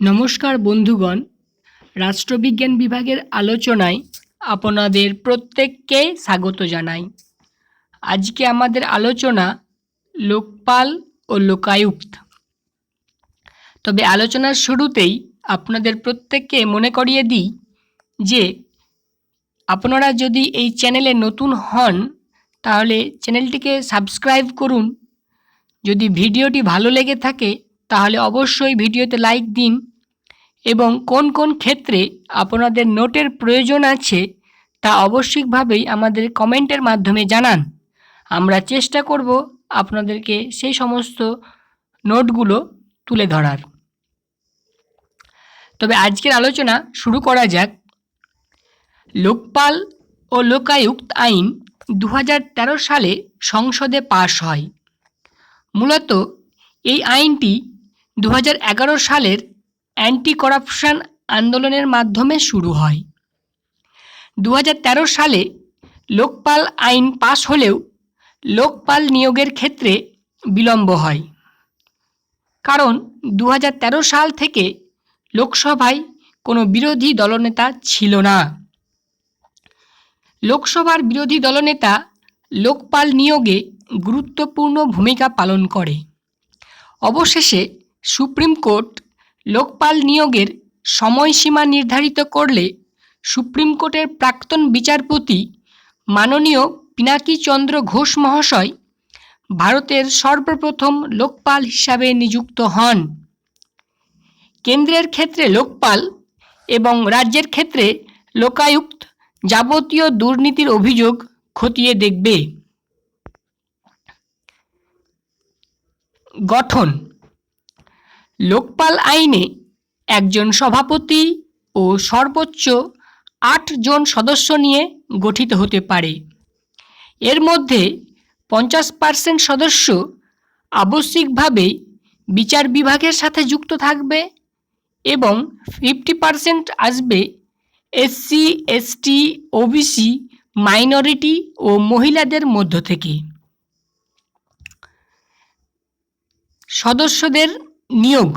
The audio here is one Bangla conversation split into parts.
নমস্কার বন্ধুগণ। রাষ্ট্রবিজ্ঞান বিভাগের আলোচনায় আপনাদের প্রত্যেককে স্বাগত জানাই। আজকে আমাদের আলোচনা লোকপাল ও লোকায়ুক্ত। তবে আলোচনার শুরুতেই আপনাদের প্রত্যেককে মনে করিয়ে দিই যে, আপনারা যদি এই চ্যানেলে নতুন হন, তাহলে চ্যানেলটিকে সাবস্ক্রাইব করুন। যদি ভিডিওটি ভালো লেগে থাকে, তাহলে অবশ্যই ভিডিওতে লাইক দিন। এবং কোন কোন ক্ষেত্রে আপনাদের নোটের প্রয়োজন আছে তা অবশ্যইভাবেই আমাদের কমেন্টের মাধ্যমে জানান। আমরা চেষ্টা করব আপনাদেরকে সেই সমস্ত নোটগুলো তুলে ধরার। তবে আজকের আলোচনা শুরু করা যাক। লোকপাল ও লোকায়ুক্ত আইন দু হাজার তেরো সালে সংসদে পাশ হয়। মূলত এই আইনটি দু হাজার এগারো সালের অ্যান্টি করাপশন আন্দোলনের মাধ্যমে শুরু হয়। দু হাজার তেরো সালে লোকপাল আইন পাশ হলেও লোকপাল নিয়োগের ক্ষেত্রে বিলম্ব হয়। কারণ দু হাজার তেরো সাল থেকে লোকসভায় কোনো বিরোধী দলনেতা ছিল না। লোকসভার বিরোধী দলনেতা লোকপাল নিয়োগে গুরুত্বপূর্ণ ভূমিকা পালন করে। অবশেষে সুপ্রিম কোর্ট লোকপাল নিয়োগের সময়সীমা নির্ধারিত করলে সুপ্রিম কোর্টের প্রাক্তন বিচারপতি মাননীয় পিনাকি চন্দ্র ঘোষ মহাশয় ভারতের সর্বপ্রথম লোকপাল হিসাবে নিযুক্ত হন। কেন্দ্রের ক্ষেত্রে লোকপাল এবং রাজ্যের ক্ষেত্রে লোকায়ুক্ত যাবতীয় দুর্নীতির অভিযোগ খতিয়ে দেখবে। গঠন লোকপাল আইনে একজন সভাপতি ও সর্বোচ্চ আটজন সদস্য নিয়ে গঠিত হতে পারে। এর মধ্যে পঞ্চাশ পার্সেন্ট সদস্য আবশ্যিকভাবে বিচার বিভাগের সাথে যুক্ত থাকবে এবং ফিফটি পার্সেন্ট আসবে এসসি, এসটি, ওবিসি, মাইনরিটি ও মহিলাদের মধ্য থেকে। সদস্যদের নিয়োগ।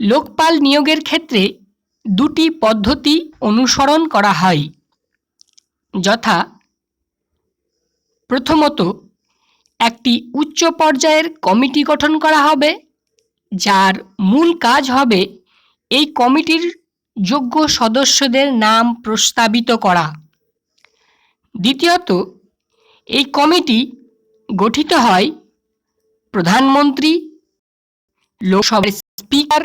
লোকপাল নিয়োগের ক্ষেত্রে দুটি পদ্ধতি অনুসরণ করা হয়, যথা প্রথমত একটি উচ্চ পর্যায়ের কমিটি গঠন করা হবে, যার মূল কাজ হবে এই কমিটির যোগ্য সদস্যদের নাম প্রস্তাবিত করা। দ্বিতীয়ত, এই কমিটি গঠিত হয় প্রধানমন্ত্রী লোকসভার স্পিকার,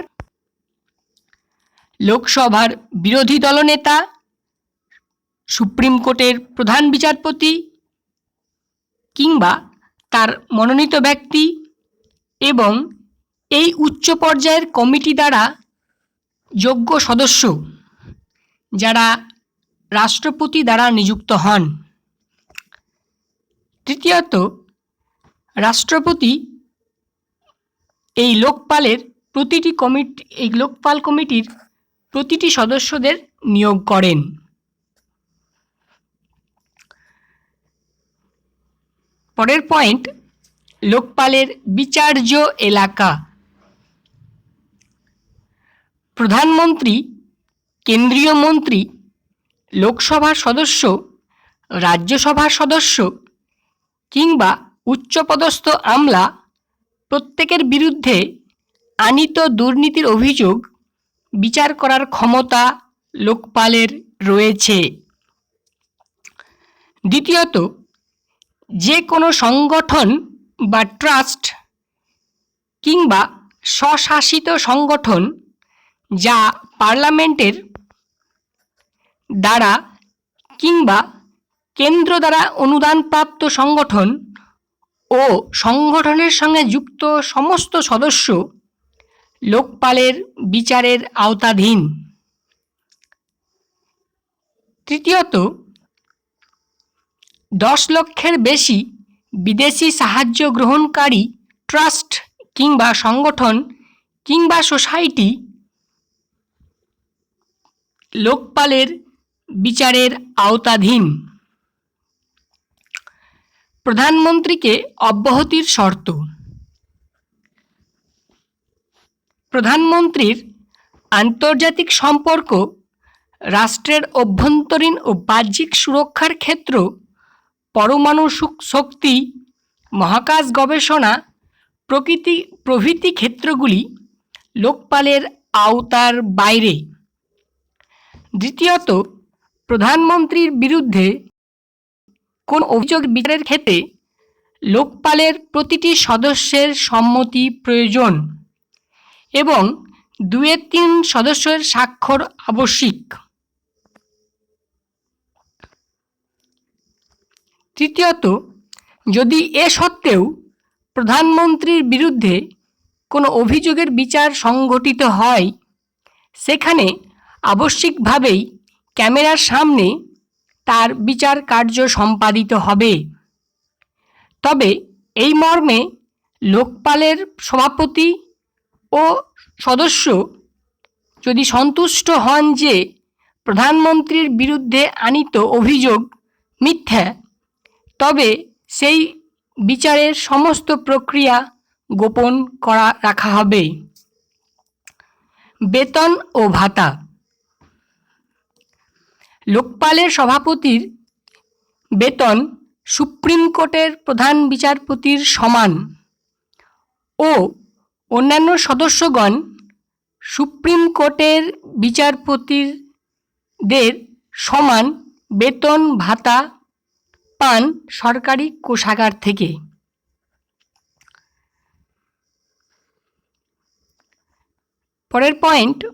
লোকসভার বিরোধী দলনেতা, সুপ্রিম কোর্টের প্রধান বিচারপতি কিংবা তার মনোনীত ব্যক্তি এবং এই উচ্চ পর্যায়ের কমিটি দ্বারা যোগ্য সদস্য যারা রাষ্ট্রপতি দ্বারা নিযুক্ত হন। তৃতীয়ত, রাষ্ট্রপতি এই লোকপালের প্রতিটি কমিটি, এই লোকপাল কমিটির প্রতিটি সদস্যদের নিয়োগ করেন। পরের পয়েন্ট, লোকপালের বিচার্য এলাকা। প্রধানমন্ত্রী, কেন্দ্রীয় মন্ত্রী, লোকসভার সদস্য, রাজ্যসভার সদস্য কিংবা উচ্চপদস্থ আমলা প্রত্যেকের বিরুদ্ধে আনিত দুর্নীতির অভিযোগ বিচার করার ক্ষমতা লোকপালের রয়েছে। দ্বিতীয়ত, যে কোনো সংগঠন বা ট্রাস্ট কিংবা স্বশাসিত সংগঠন যা পার্লামেন্টের দ্বারা কিংবা কেন্দ্র দ্বারা অনুদানপ্রাপ্ত সংগঠন ও সংগঠনের সঙ্গে যুক্ত সমস্ত সদস্য লোকপালের বিচারের আওতাধীন। তৃতীয়ত, দশ লক্ষের বেশি বিদেশি সাহায্য গ্রহণকারী ট্রাস্ট কিংবা সংগঠন কিংবা সোসাইটি লোকপালের বিচারের আওতাধীন। প্রধানমন্ত্রীকে অব্যাহতির শর্ত। প্রধানমন্ত্রীর আন্তর্জাতিক সম্পর্ক, রাষ্ট্রের অভ্যন্তরীণ ও বাহ্যিক সুরক্ষার ক্ষেত্র, পরমাণু শক্তি, মহাকাশ গবেষণা, প্রকৃতি, প্রভৃতি ক্ষেত্রগুলি লোকপালের আওতার বাইরে। দ্বিতীয়ত, প্রধানমন্ত্রীর বিরুদ্ধে কোন অভিযোগ বিচারের ক্ষেত্রে লোকপালের প্রতিটি সদস্যের সম্মতি প্রয়োজন এবং দুয়ের তিন সদস্যের স্বাক্ষর আবশ্যিক। তৃতীয়ত, যদি এ সত্ত্বেও প্রধানমন্ত্রীর বিরুদ্ধে কোনো অভিযোগের বিচার সংঘটিত হয়, সেখানে আবশ্যিকভাবেই ক্যামেরার সামনে তার বিচার কার্য সম্পাদিত হবে। তবে এই মর্মে লোকপালের সভাপতি ও সদস্য যদি সন্তুষ্ট হন যে প্রধানমন্ত্রীর বিরুদ্ধে আনিত অভিযোগ মিথ্যা, তবে সেই বিচারের সমস্ত প্রক্রিয়া গোপন করা রাখা হবে। বেতন ও ভাতা লোকপালের সভাপতির বেতন সুপ্রিম কোর্টের প্রধান বিচারপতির সমান ও অন্যান্য সদস্যগণ সুপ্রিম কোর্টের বিচারপতিদের সমান বেতন ভাতা পান সরকারি কোষাগার থেকে। পরের পয়েন্ট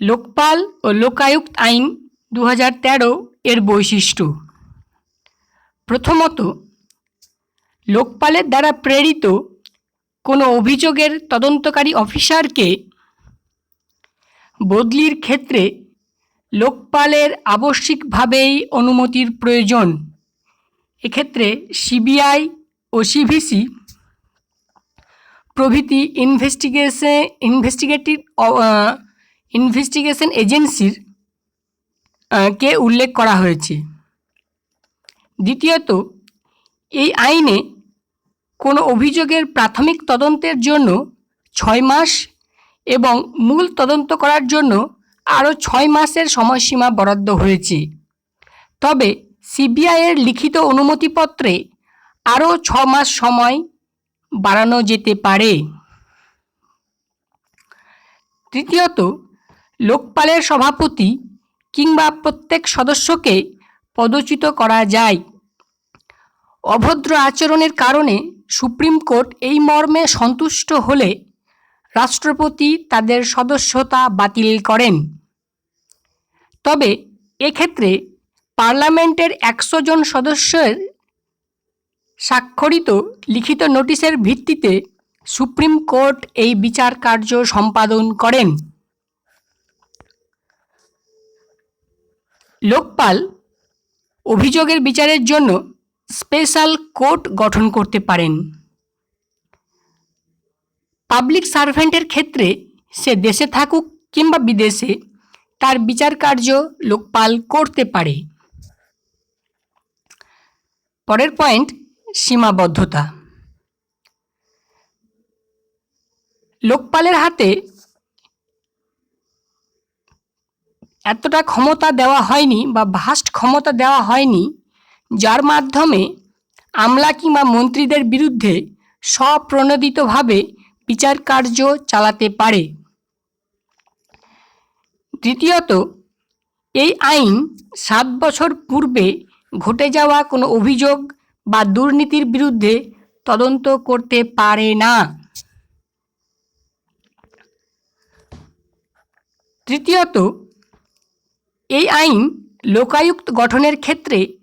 লোকপাল ও লোকায়ুক্ত আইন দু তেরো এর বৈশিষ্ট্য। প্রথমত, লোকপালের দ্বারা প্রেরিত কোনো অভিযোগের তদন্তকারী অফিসারকে বদলির ক্ষেত্রে লোকপালের আবশ্যিকভাবেই অনুমতির প্রয়োজন। এক্ষেত্রে সিবিআই ও সিভিসি প্রভৃতি ইনভেস্টিগেশন ইনভেস্টিগেটিভ ইনভেস্টিগেশন এজেন্সির কে উল্লেখ করা হয়েছে? দ্বিতীয়ত, এই আইনে কোনো অভিযোগের প্রাথমিক তদন্তের জন্য ছয় মাস এবং মূল তদন্ত করার জন্য আরও ছয় মাসের সময়সীমা বরাদ্দ হয়েছে। তবে সিবিআইয়ের লিখিত অনুমতিপত্রে আরও ছ মাস সময় বাড়ানো যেতে পারে। তৃতীয়ত লোকপালের সভাপতি কিংবা প্রত্যেক সদস্যকে পদচ্যুত করা যায়। অভদ্র আচরণের কারণে সুপ্রিম কোর্ট এই মর্মে সন্তুষ্ট হলে রাষ্ট্রপতি তাদের সদস্যতা বাতিল করেন। তবে এক্ষেত্রে পার্লামেন্টের একশো জন সদস্যের স্বাক্ষরিত লিখিত নোটিশের ভিত্তিতে সুপ্রিম কোর্ট এই বিচার কার্য সম্পাদন করেন। লোকপাল অভিযোগের বিচারের জন্য স্পেশাল কোর্ট গঠন করতে পারেন। পাবলিক সার্ভেন্টের ক্ষেত্রে সে দেশে থাকুক কিংবা বিদেশে তার বিচার কার্য লোকপাল করতে পারে। পরের পয়েন্ট, সীমাবদ্ধতা। লোকপালের হাতে এতটা ক্ষমতা দেওয়া হয়নি বা ভাস্ট ক্ষমতা দেওয়া হয়নি, যার মাধ্যমে আমলা কিংবা মন্ত্রীদের বিরুদ্ধে স্বপ্রণোদিতভাবে বিচার কার্য চালাতে পারে। দ্বিতীয়ত, এই আইন সাত বছর পূর্বে ঘটে যাওয়া কোনো অভিযোগ বা দুর্নীতির বিরুদ্ধে তদন্ত করতে পারে না। তৃতীয়ত এই আইন লোকায়ুক্ত গঠনের ক্ষেত্রে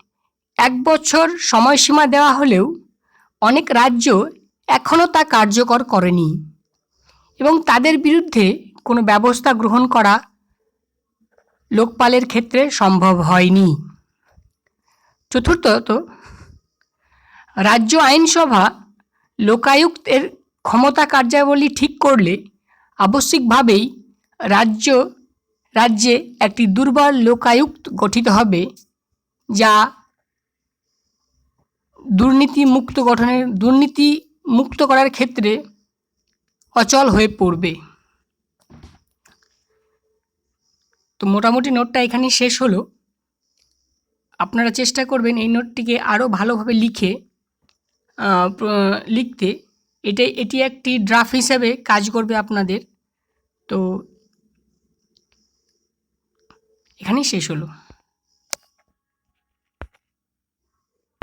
এক বছর সময়সীমা দেওয়া হলেও অনেক রাজ্য এখনও তা কার্যকর করেনি এবং তাদের বিরুদ্ধে কোনো ব্যবস্থা গ্রহণ করা লোকপালের ক্ষেত্রে সম্ভব হয়নি। চতুর্থত, রাজ্য আইনসভা লোকায়ুক্তের ক্ষমতা কার্যাবলী ঠিক করলে আবশ্যিকভাবেই রাজ্য রাজ্যে একটি দুর্বল লোকায়ুক্ত গঠিত হবে, যা দুর্নীতি মুক্ত গঠনের দুর্নীতি মুক্ত করার ক্ষেত্রে অচল হয়ে পড়বে। তো মোটামুটি নোটটা এখানেই শেষ হলো। আপনারা চেষ্টা করবেন এই নোটটিকে আরও ভালোভাবে লিখে লিখতে। এটা এটি একটি ড্রাফট হিসাবে কাজ করবে আপনাদের। তো এখানেই শেষ হলো।